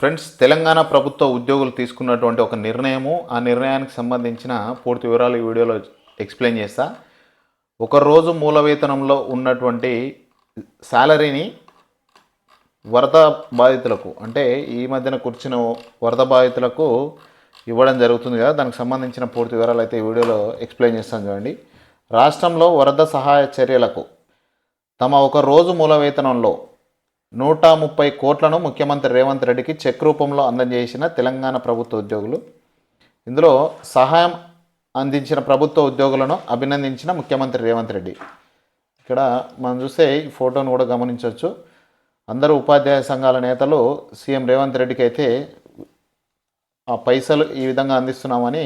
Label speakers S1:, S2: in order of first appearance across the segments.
S1: Friends Telangana ప్రభుత్వ ఉద్యోగులు తీసుకున్నటువంటి ఒక నిర్ణయము ఆ నిర్ణయానికి సంబంధించిన పూర్తి వివరాలు ఈ వీడియోలో ఎక్స్ప్లెయిన్ చేస్తా. ఒక రోజు మూల వేతనంలో ఉన్నటువంటి శాలరీని వరద బాధితులకు అంటే ఈ మధ్యన కూర్చున్న వరద బాధితులకు ఇవ్వడం జరుగుతుంది కదా దానికి సంబంధించిన పూర్తి వివరాలు అయితే ఈ వీడియోలో ఎక్స్ప్లెయిన్ చేస్తాను చూడండి. రాష్ట్రంలో వరద సహాయ చర్యలకు తమ ఒక రోజు మూల వేతనంలో నూట ముప్పై కోట్లను ముఖ్యమంత్రి రేవంత్ రెడ్డికి చెక్ రూపంలో అందజేసిన తెలంగాణ ప్రభుత్వ ఉద్యోగులు. ఇందులో సహాయం అందించిన ప్రభుత్వ ఉద్యోగులను అభినందించిన ముఖ్యమంత్రి రేవంత్ రెడ్డి. ఇక్కడ మనం చూస్తే ఈ ఫోటోను కూడా గమనించవచ్చు. అందరూ ఉపాధ్యాయ సంఘాల నేతలు సీఎం రేవంత్ రెడ్డికి అయితే ఆ పైసలు ఈ విధంగా అందిస్తున్నామని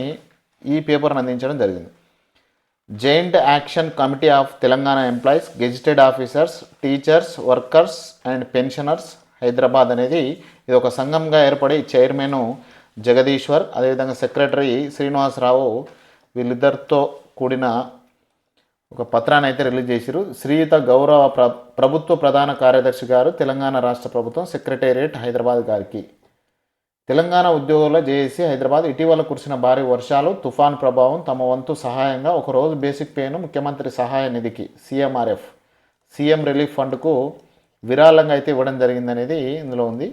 S1: ఈ పేపర్ను అందించడం జరిగింది. Joint action committee of Telangana employees gazetted officers teachers workers and pensioners Hyderabad అనేది ఇది ఒక సంఘంగా ఏర్పడి చైర్మన్ జగదీశ్వర్ అదేవిధంగా సెక్రటరీ శ్రీనివాసరావు వీళ్ళిద్దరితో కూడిన ఒక పత్రాన్ని అయితే రిలీజ్ చేశారు శ్రీయుత గౌరవ ప్ర ప్రభుత్వ ప్రధాన కార్యదర్శి గారు తెలంగాణ రాష్ట్ర ప్రభుత్వం సెక్రటేరియట్ హైదరాబాద్ గారికి. తెలంగాణ ఉద్యోగుల జేఏసీ హైదరాబాద్ ఇటీవల కురిసిన భారీ వర్షాలు తుఫాన్ ప్రభావం తమ వంతు సహాయంగా ఒకరోజు బేసిక్ పేను ముఖ్యమంత్రి సహాయ నిధికి సీఎంఆర్ఎఫ్. సీఎం రిలీఫ్ ఫండ్కు విరాళంగా అయితే ఇవ్వడం జరిగిందనేది ఇందులో ఉంది.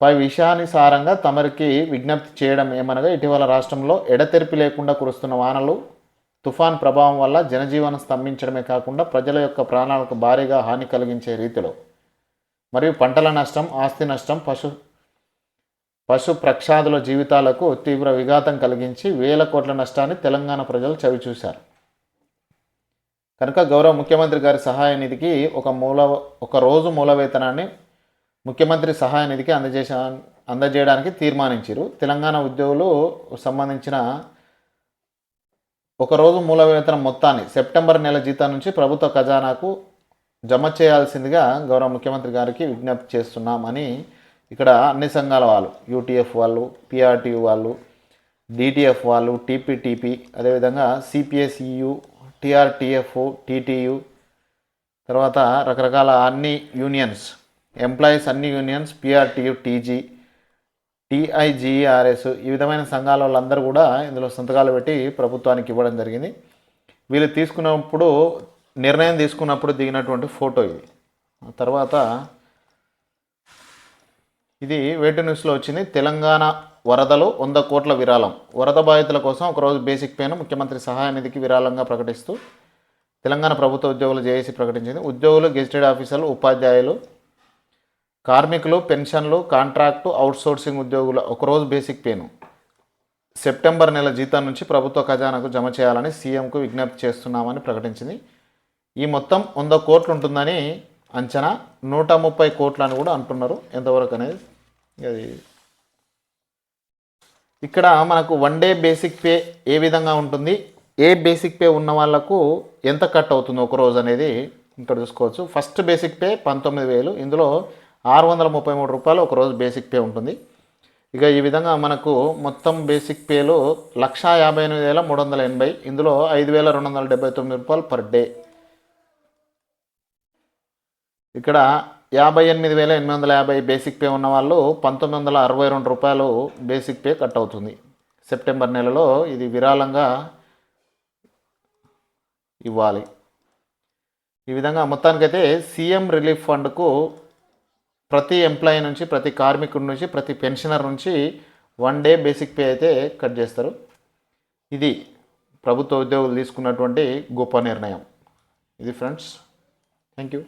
S1: పై విషయానుసారంగా తమరికి విజ్ఞప్తి చేయడం ఏమనగా ఇటీవల రాష్ట్రంలో ఎడతెరిపి లేకుండా కురుస్తున్న వానలు తుఫాన్ ప్రభావం వల్ల జనజీవనం స్తంభించడమే కాకుండా ప్రజల యొక్క ప్రాణాలకు భారీగా హాని కలిగించే రీతిలో. మరియు పంటల నష్టం ఆస్తి నష్టం పశు పశు ప్రక్షాదుల జీవితాలకు తీవ్ర విఘాతం కలిగించి వేల కోట్ల నష్టాన్ని తెలంగాణ ప్రజలు చవిచూశారు. కనుక గౌరవ ముఖ్యమంత్రి గారి సహాయ నిధికి ఒక మూల ఒక రోజు మూల వేతనాన్ని ముఖ్యమంత్రి సహాయ నిధికి అందజేసా అందజేయడానికి తీర్మానించారు. తెలంగాణ ఉద్యోగులు సంబంధించిన ఒకరోజు మూల వేతనం మొత్తాన్ని సెప్టెంబర్ నెల జీతం నుంచి ప్రభుత్వ ఖజానాకు జమ చేయాల్సిందిగా గౌరవ ముఖ్యమంత్రి గారికి విజ్ఞప్తి చేస్తున్నామని ఇక్కడ అన్ని సంఘాల వాళ్ళు యూటీఎఫ్ వాళ్ళు పిఆర్టీ వాళ్ళు డిటిఎఫ్ వాళ్ళు టీపీటీపీ అదేవిధంగా సిపిఎస్ఈయు టిఆర్టీఎఫ్ టీటీయు తర్వాత రకరకాల అన్ని యూనియన్స్ ఎంప్లాయీస్ అన్ని యూనియన్స్ పిఆర్టీయు టీజీ టిఐజిఆర్ఎస్ ఈ విధమైన సంఘాల వాళ్ళందరూ కూడా ఇందులో సంతకాలు పెట్టి ప్రభుత్వానికి ఇవ్వడం జరిగింది. వీళ్ళు తీసుకున్నప్పుడు నిర్ణయం తీసుకున్నప్పుడు దిగినటువంటి ఫోటో ఇది. తర్వాత ఇది వేటు న్యూస్లో వచ్చింది. తెలంగాణ వరదలు వంద కోట్ల విరాళం. వరద బాధితుల కోసం ఒకరోజు బేసిక్ పేను ముఖ్యమంత్రి సహాయ నిధికి విరాళంగా ప్రకటిస్తూ తెలంగాణ ప్రభుత్వ ఉద్యోగులు జేఏసీ ప్రకటించింది. ఉద్యోగులు గెజిటెడ్ ఆఫీసర్లు ఉపాధ్యాయులు కార్మికులు పెన్షన్లు కాంట్రాక్టు అవుట్సోర్సింగ్ ఉద్యోగుల ఒకరోజు బేసిక్ పేను సెప్టెంబర్ నెల జీతం నుంచి ప్రభుత్వ ఖజానాకు జమ చేయాలని సీఎంకు విజ్ఞప్తి చేస్తున్నామని ప్రకటించింది. ఈ మొత్తం వంద కోట్లు ఉంటుందని అంచనా నూట ముప్పై కోట్లు అని కూడా అంటున్నారు. ఎంతవరకు అనేది అది. ఇక్కడ మనకు వన్ డే బేసిక్ పే ఏ విధంగా ఉంటుంది? ఏ బేసిక్ పే ఉన్న వాళ్ళకు ఎంత కట్ అవుతుంది ఒక రోజు అనేది ఇక్కడ చూసుకోవచ్చు. ఫస్ట్ బేసిక్ పే పంతొమ్మిది వేలు. ఇందులో ఆరు వందల ముప్పై మూడు రూపాయలు ఒక రోజు బేసిక్ పే ఉంటుంది. ఇక ఈ విధంగా మనకు మొత్తం బేసిక్ పేలు లక్షా యాభై ఎనిమిది వేల మూడు వందల ఎనభై. ఇందులో ఐదు వేల రెండు వందల డెబ్బై తొమ్మిది రూపాయలు పర్ డే ఇక్కడ యాభై ఎనిమిది వేల ఎనిమిది వందల యాభై బేసిక్ పే ఉన్న వాళ్ళు పంతొమ్మిది వందల అరవై రెండు రూపాయలు బేసిక్ పే కట్ అవుతుంది. సెప్టెంబర్ నెలలో ఇది విరాళంగా ఇవ్వాలి. ఈ విధంగా మొత్తానికైతే సీఎం రిలీఫ్ ఫండ్కు ప్రతి ఎంప్లాయీ నుంచి ప్రతి కార్మికుడి నుంచి ప్రతి పెన్షనర్ నుంచి వన్ డే బేసిక్ పే అయితే కట్ చేస్తారు. ఇది ప్రభుత్వ ఉద్యోగులు తీసుకున్నటువంటి గొప్ప నిర్ణయం. ఇది ఫ్రెండ్స్ థ్యాంక్ యూ